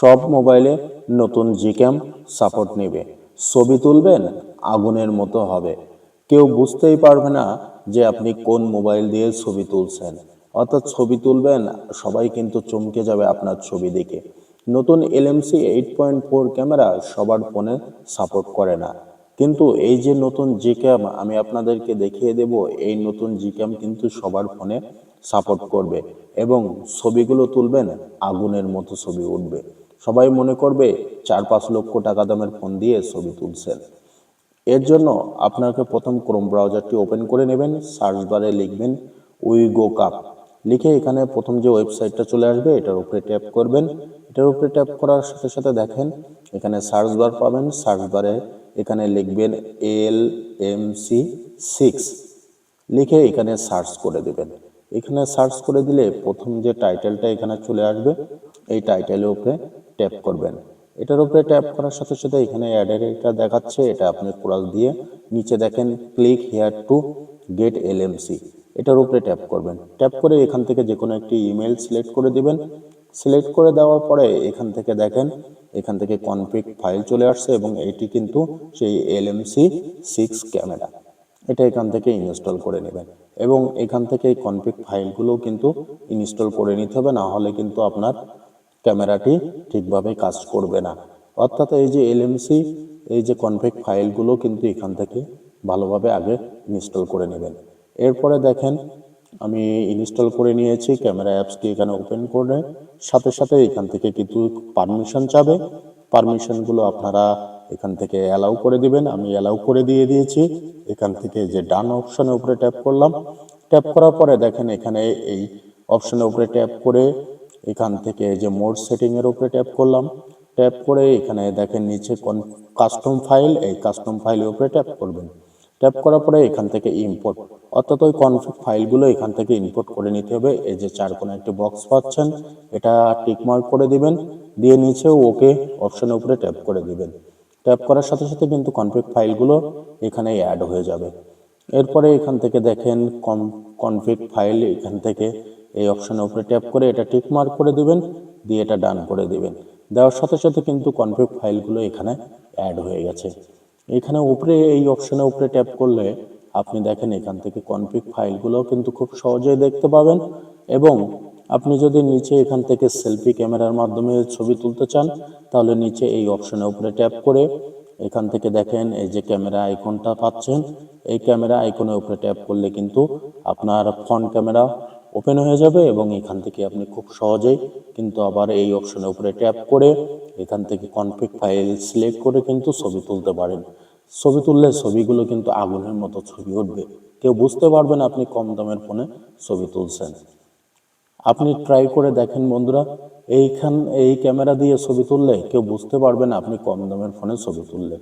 সব মোবাইলে নতুন জিক্যাম সাপোর্ট নেবে। ছবি তুলবেন, আগুনের মতো হবে। কেউ বুঝতেই পারবে না যে আপনি কোন মোবাইল দিয়ে ছবি তুলছেন। অর্থাৎ ছবি তুলবেন, সবাই কিন্তু চমকে যাবে আপনার ছবি দেখে। নতুন LMC eight point four camera সবার ফোনে সাপোর্ট করে না। কিন্তু এই যে নতুন জিক্যাম আমি আপনাদেরকে দেখিয়ে দেব, এই নতুন জি ক্যাম কিন্তু সবার ফোনে সাপোর্ট করবে এবং ছবিগুলো তুলবেন, আগুনের মতো ছবি উঠবে। সবাই মনে করবে চার পাঁচ লক্ষ টাকা দামের ফোন দিয়ে ছবি তুলছেন। এর জন্য আপনাকে প্রথম ক্রোম ব্রাউজারটি ওপেন করে নেবেন সার্চ বারে লিখবেন উইগো কাপ লিখে এখানে প্রথম যে ওয়েবসাইটটা চলে আসবে, এটার উপরে ট্যাপ করবেন। এটার উপরে ট্যাপ করার সাথে সাথে দেখেন, এখানে সার্চ বার পাবেন। সার্চ বারে এখানে লিখবেন এল এম সি সিক্স লিখে এখানে সার্চ করে দেবেন। এখানে সার্চ করে দিলে প্রথম যে টাইটেলটা এখানে চলে আসবে, এই টাইটেলের উপরে ট্যাপ করবেন। এটার উপরে ট্যাপ করার সাথে সাথে এখানে অ্যাডের এটা দেখাচ্ছে, এটা আপনি ক্রস দিয়ে নিচে দেখেন click here to get LMC এটার উপরে ট্যাপ করবেন। ট্যাপ করে এখান থেকে যে কোনো একটি ইমেল সিলেক্ট করে দিবেন। সিলেক্ট করে দেওয়ার পরে এখান থেকে দেখেন, এখান থেকে কনফিগ ফাইল চলে আসছে এবং এটি কিন্তু সেই এলএমসি সিক্স ক্যামেরা এটা এখান থেকে ইনস্টল করে নেবেন এবং এখান থেকে এই কনফিগ ফাইলগুলো কিন্তু ইনস্টল করে নিতে হবে, না হলে কিন্তু আপনার ক্যামেরাটি ঠিকভাবে কাজ করবে না। অর্থাৎ এই যে এলএমসি এই যে কনফিগ ফাইলগুলো কিন্তু এখান থেকে ভালোভাবে আগে ইনস্টল করে নেবেন। এরপরে দেখেন, আমি ইনস্টল করে নিয়েছি, ক্যামেরা অ্যাপসটি এখানে ওপেন করে। সাথে সাথে এখান থেকে কিন্তু পারমিশন চাবে। পারমিশনগুলো আপনারা এখান থেকে অ্যালাউ করে দিবেন। আমি অ্যালাউ করে দিয়ে দিয়েছি। এখান থেকে যে ডান অপশনের উপরে ট্যাপ করলাম। ট্যাপ করার পরে দেখেন, এখানে এই অপশনের উপরে ট্যাপ করে এখান থেকে যে মোড সেটিং এর উপরে ট্যাপ করলাম, ট্যাপ করে এখানে দেখেন নিচে কাস্টম ফাইল এই কাস্টম ফাইলের উপরে ট্যাপ করবেন। ট্যাপ করার পরে এখান থেকে ইম্পোর্ট অর্থাৎ ওই কনফিগ ফাইলগুলো এখান থেকে ইম্পোর্ট করে নিতে হবে। এই যে চার কোনো একটি বক্স পাচ্ছেন, এটা টিকমার্ক করে দিবেন, দিয়ে নিচে ওকে অপশনের উপরে ট্যাপ করে দিবেন। ট্যাপ করার সাথে সাথে কিন্তু কনফিগ ফাইলগুলো এখানে অ্যাড হয়ে যাবে। এরপরে এখান থেকে দেখেন কনফিগ ফাইল এখান থেকে এই অপশনের উপরে ট্যাপ করে এটা টিক মার্ক করে দিবেন, দিয়ে এটা ডান করে দিবেন। দেওয়ার সাথে সাথে কিন্তু কনফিগ ফাইলগুলো এখানে অ্যাড হয়ে গেছে। এখানে উপরে এই অপশনের উপরে ট্যাপ করলে আপনি দেখেন এখান থেকে কনফিগ ফাইলগুলো কিন্তু খুব সহজেই দেখতে পাবেন এবং আপনি যদি নিচে এখান থেকে সেলফি ক্যামেরার মাধ্যমে ছবি তুলতে চান, তাহলে নিচে এই অপশনের উপরে ট্যাপ করে এখান থেকে দেখেন এই যে ক্যামেরা আইকনটা পাচ্ছেন, এই ক্যামেরা আইকনের উপরে ট্যাপ করলে কিন্তু আপনার ফ্রন্ট ক্যামেরা ওপেন হয়ে যাবে এবং এখান থেকে আপনি খুব সহজেই কিন্তু আবার এই অপশনের উপরে ট্যাপ করে এখান থেকে কনফিগ ফাইল সিলেক্ট করে কিন্তু ছবি তুলতে পারেন। ছবি তুললে ছবিগুলো কিন্তু আগুনের মতো ছবি উঠবে। কেউ বুঝতে পারবেন আপনি কম দামের ফোনে ছবি তুলছেন। আপনি ট্রাই করে দেখেন বন্ধুরা, এইখান, এই ক্যামেরা দিয়ে ছবি তুললে কেউ বুঝতে পারবে না আপনি কম দামের ফোনে ছবি তুললে